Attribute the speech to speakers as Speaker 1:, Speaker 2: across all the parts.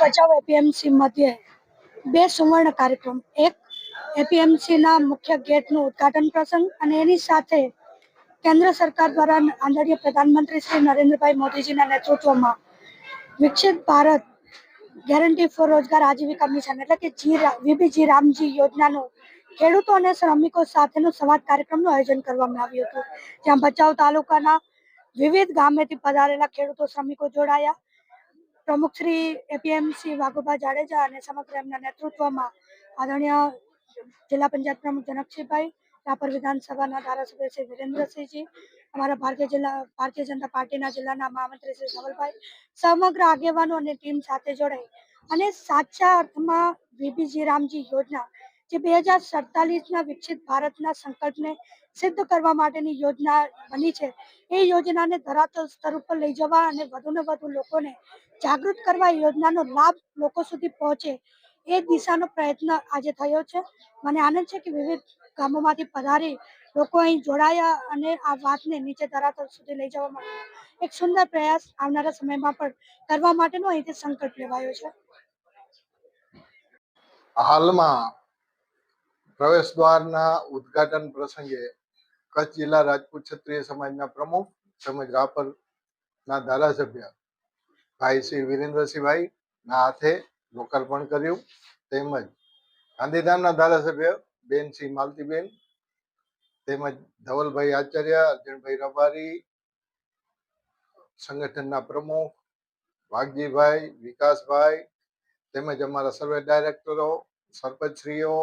Speaker 1: બચાવ એપીએમસી મધ્યે બે સુવર્ણ કાર્યક્રમ. એક એપીએમસીના મુખ્ય ગેટનું ઉદ્ઘાટન પ્રસંગ અને એની સાથે કેન્દ્ર સરકાર દ્વારા આદરણીય પ્રધાનમંત્રી શ્રી નરેન્દ્રભાઈ મોદીજીના નેતૃત્વમાં વિકસિત ભારત ગેરંટી ફોર રોજગાર આજીવિકા મિશન એટલે કે જી વીબીજી રામજી યોજનાનું ખેડૂતો અને શ્રમિકો સાથેનું સંવાદ કાર્યક્રમનું આયોજન કરવામાં આવ્યું હતું. જ્યાં ભચાઉ તાલુકાના વિવિધ ગામેથી પધારેલા ખેડૂતો, શ્રમિકો જોડાયા. પ્રમુખ શ્રી એપીએમસી વાઘુભા જાડેજા અને સમગ્ર એમના નેતૃત્વમાં આદરણીય જિલ્લા પંચાયત પ્રમુખ જનકસિંહભાઈ રાપર વિધાનસભાના ધારાસભ્ય શ્રી વિરેન્દ્રસિંહજી, અમારા ભારતીય જિલ્લા, ભારતીય જનતા પાર્ટીના જિલ્લાના મહામંત્રી શ્રી ધવલભાઈ, સમગ્ર આગેવાનો અને ટીમ સાથે જોડાઈ. અને સાચા અર્થમાં વીબીજી રામજી યોજના જે બે હજાર સડતાલીસના વિકસિત ભારતના સંકલ્પને સિદ્ધ કરવા માટેની યોજના બની છે. એ યોજનાને ધરાતલ સ્તર ઉપર લઈ જવા અને વધુને વધુ લોકોને જાગૃત કરવા યોજનાનો લાભ લોકો સુધી પહોંચે એ દિશાનો પ્રયત્ન આજે થયો છે. મને આનંદ છે કે વિવિધ ગામોમાંથી પધારી લોકો અહીં જોડાયા અને આ વાતને નીચે ધરાતલ સુધી લઈ જવા માટે એક સુંદર પ્રયાસ આવનારા સમયમાં પણ કરવા માટેનો અહીંથી સંકલ્પ લેવાયો છે.
Speaker 2: હાલમાં પ્રવેશ દ્વારના ઉદ્ઘાટન પ્રસંગે કચ્છ જિલ્લા રાજપૂત ક્ષત્રિય સમાજના પ્રમુખ તેમજ રાપરના ધારાસભ્ય ભાઈ શ્રી વિરેન્દ્રસિંહભાઈ ના હાથે લોકાર્પણ કર્યું. તેમજ ગાંધીધામના ધારાસભ્ય બેન શ્રી માલતીબેન, તેમજ ધવલભાઈ આચાર્ય, અર્જુનભાઈ રબારી, સંગઠનના પ્રમુખ વાઘજીભાઈ, વિકાસભાઈ તેમજ અમારા સર્વે ડાયરેક્ટરો, સરપંચશ્રીઓ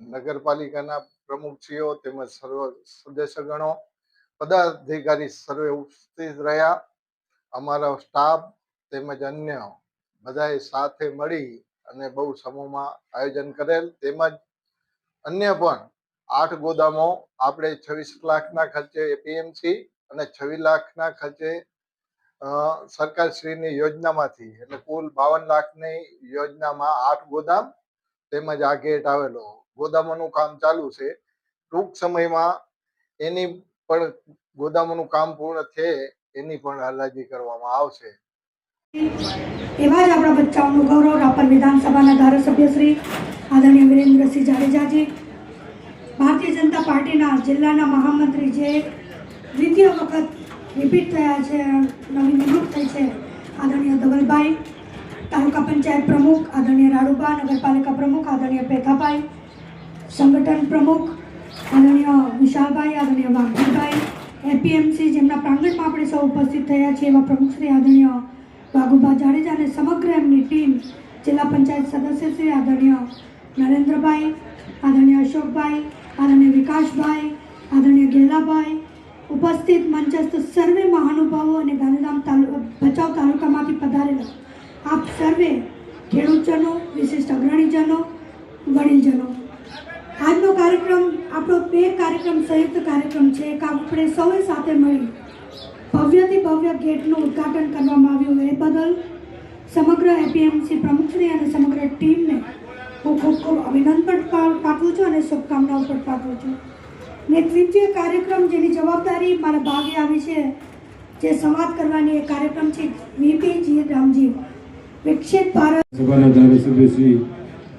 Speaker 2: નગરપાલિકાના પ્રમુખશ્રીઓ તેમજ સર્વ સદસ્યગણો. પદાધિકારી સર્વે ઉપસ્થિત રહ્યા. અમારો સ્ટાફ તેમજ અન્ય બધાએ સાથે મળી અને બહુ સમૂહમાં આયોજન કરેલ. તેમજ અન્ય પણ આઠ ગોદામો આપણે છવ્વીસ લાખના ખર્ચે એપીએમસી અને છવ્વીસ લાખના ખર્ચે સરકારશ્રીની યોજનામાંથી એટલે કુલ બાવન લાખની યોજનામાં આઠ ગોદામ તેમજ આ ગેટ આવેલો. ગોદામોનું કામ ચાલુ છે. ટૂંક સમયમાં એની પણ ગોદામોનું કામ પૂર્ણ થાય એની પણ હરાજી કરવામાં આવશે.
Speaker 1: એવા જ આપણા બચ્ચાઓનું ગૌરવ રાપર વિધાનસભાના ધારાસભ્ય શ્રી આદરણીય વિરેન્દ્રસિંહ જાડેજાજી, ભારતીય જનતા પાર્ટીના જિલ્લાના મહામંત્રી જે દ્વિતીય વખત રિપીટ થયા છે, નવી નિમણૂક થઈ છે, આદરણીય ધવલભાઈ, તાલુકા પંચાયત પ્રમુખ, આદરણીય રાડુબા, નગરપાલિકા પ્રમુખ, આદરણીય પેથાભાઈ સંગઠન પ્રમુખ આદરણીય વિશાલભાઈ, આદરણીય વાઘજીભાઈ એપીએમસી જેમના પ્રાંગણમાં આપણે સૌ ઉપસ્થિત થયા છીએ, એવા પ્રમુખ શ્રી આદરણીય વાઘુભા જાડેજા અને સમગ્ર એમની ટીમ, જિલ્લા પંચાયત સદસ્ય શ્રી આદરણીય નરેન્દ્રભાઈ, આદરણીય અશોકભાઈ, આદરણીય વિકાસભાઈ, આદરણીય ગેલાભાઈ ઉપસ્થિત મંચસ્થ સર્વે મહાનુભાવો અને ગાંધીધામ તાલુ ભચાઉ તાલુકામાંથી પધારેલા આપ સર્વે ખેડૂતજનો વિશિષ્ટ અગ્રણીજનો વડીલજનો આજનો કાર્યક્રમ આપણો બે કાર્યક્રમ સંયુક્ત કાર્યક્રમ છે એક આપણે સૌએ સાથે મળી ભવ્યથી ભવ્ય ગેટનું ઉદ્ઘાટન કરવામાં આવ્યું. એ બદલ સમગ્ર એપીએમસી પ્રમુખશ્રી અને સમગ્ર ટીમને હું ખૂબ ખૂબ અભિનંદન પાઠવું છું અને શુભકામનાઓ પણ પાઠવું છું. ને ત્રીજો કાર્યક્રમ જેની જવાબદારી મારા ભાગે આવી છે, જે સંવાદ કરવાની એ કાર્યક્રમ છે વીપીજી રામજી. વિકસિત ભારત.
Speaker 3: સભાના ધારાસભ્ય શ્રી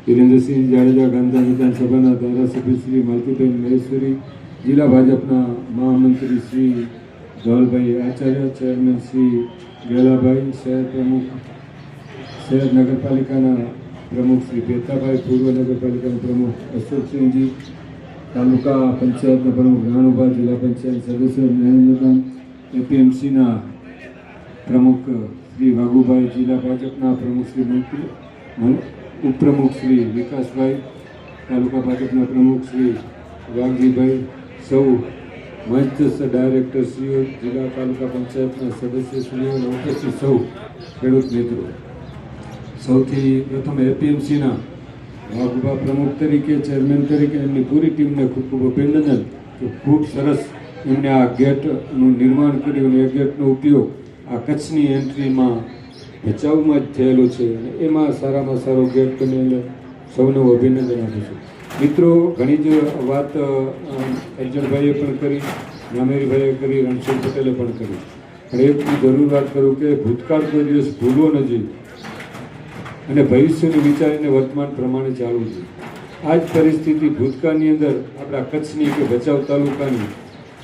Speaker 3: વિરેન્દ્રસિંહ જાડેજા, ગાંધીધામ વિધાનસભાના ધારાસભ્ય શ્રી માલતીબેન મહેશ્વરી જિલ્લા ભાજપના મહામંત્રી શ્રી ધવલભાઈ આચાર્ય, ચેરમેન શ્રી ગેલાભાઈ, શહેર પ્રમુખ, શહેર નગરપાલિકાના પ્રમુખ શ્રી ભેતાભાઈ, પૂર્વ નગરપાલિકાના પ્રમુખ અશોકસિંહજી, તાલુકા પંચાયતના પ્રમુખ રાણુભા, જિલ્લા પંચાયત સદસ્ય નરેન્દ્રભાઈ એપીએમસીના પ્રમુખ શ્રી વાઘુભાઈ, જિલ્લા ભાજપના પ્રમુખ શ્રી મંત્રી ઉપપ્રમુખ શ્રી વિકાસભાઈ, તાલુકા ભાજપના પ્રમુખ શ્રી વાઘજીભાઈ સૌ મંચસ્થ ડાયરેક્ટરશ્રીઓ જિલ્લા તાલુકા પંચાયતના સદસ્યશ્રીઓ અને ઉપસ્થિત સૌ ખેડૂત મિત્રો. સૌથી પ્રથમ એપીએમસીના વાઘુભા પ્રમુખ તરીકે, ચેરમેન તરીકે એમની પૂરી ટીમને ખૂબ ખૂબ અભિનંદન કે ખૂબ સરસ એમને આ ગેટનું નિર્માણ કર્યું અને એ ગેટનો ઉપયોગ આ કચ્છની એન્ટ્રીમાં ભચાઉમાં જ થયેલો છે અને એમાં સારામાં સારો ગેટ બનેલો સૌને અભિનંદન આપું છું. મિત્રો, ઘણી જ વાત અર્જુનભાઈએ પણ કરી નામેરીભાઈએ કરી, રણછોડ પટેલે પણ કરી. પણ એક હું જરૂર વાત કરું કે ભૂતકાળ કોઈ દિવસ ભૂલવો નથી અને ભવિષ્યને વિચારીને વર્તમાન પ્રમાણે ચાલવું છે આ જ પરિસ્થિતિ ભૂતકાળની અંદર, આપણા કચ્છની કે ભચાઉ તાલુકાની,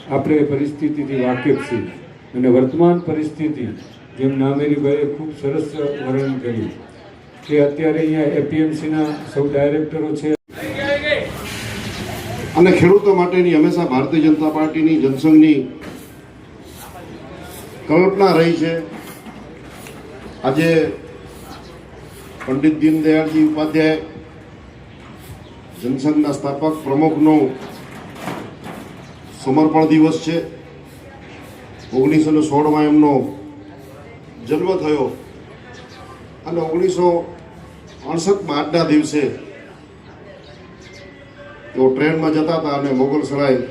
Speaker 3: આપણે પરિસ્થિતિથી વાકેફ છીએ. અને વર્તમાન પરિસ્થિતિ, જેમ નામેરીભાઈએ ખૂબ સરસ વર્ણન કર્યું. કે અત્યારે અહીંયા એપીએમસીના સૌ ડાયરેક્ટરો છે
Speaker 4: અને ખેડૂતો માટેની હંમેશા ભારતીય જનતા પાર્ટીની, જનસંઘની કલ્પના રહી છે. આજે પંડિત દીનદયાળજી ઉપાધ્યાય જનસંઘના સ્થાપક પ્રમુખનો સમર્પણ દિવસ છે. ઓગણીસો ને સોળમાં એમનો જન્મ થયો. અને ઓગણીસો અડસઠમાં આજના દિવસે તેઓ ટ્રેનમાં જતા હતા અને મોગલ સરાય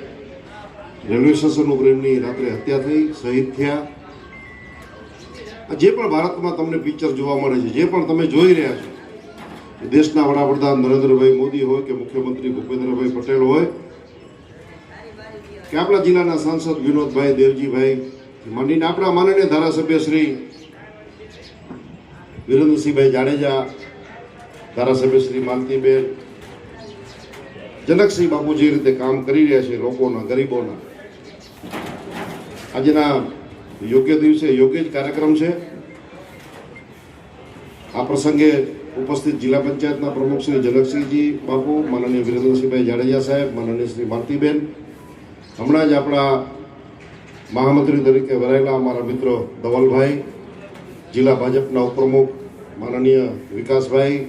Speaker 4: રેલવે સ્ટેશન ઉપર એમની રાત્રે હત્યા થઈ, શહીદ થયા. જે પણ ભારતમાં તમને પિક્ચર જોવા મળે છે, જે પણ તમે જોઈ રહ્યા છો દેશના વડાપ્રધાન નરેન્દ્રભાઈ મોદી હોય કે મુખ્યમંત્રી ભૂપેન્દ્રભાઈ પટેલ હોય, કે આપણા જિલ્લાના સાંસદ વિનોદભાઈ દેવજીભાઈ માંડીને આપણા માનનીય ધારાસભ્ય શ્રી વિરેન્દ્રસિંહભાઈ જાડેજા, ધારાસભ્ય શ્રી માલતીબેન જનકસિંહ બાપુ જે રીતે કામ કરી રહ્યા છે લોકોના, ગરીબોના. આજના યોગ્ય દિવસે યોગ્ય જ કાર્યક્રમ છે. આ પ્રસંગે ઉપસ્થિત જિલ્લા પંચાયતના પ્રમુખ શ્રી જનકસિંહજી બાપુ, માનનીય વિરેન્દ્રસિંહભાઈ જાડેજા સાહેબ, માનનીય શ્રી માલતીબેન, હમણાં જ આપણા મહામંત્રી તરીકે વરાયેલા અમારા મિત્રો ધવલભાઈ, જિલ્લા ભાજપના ઉપપ્રમુખ, માનનીય વિકાસભાઈ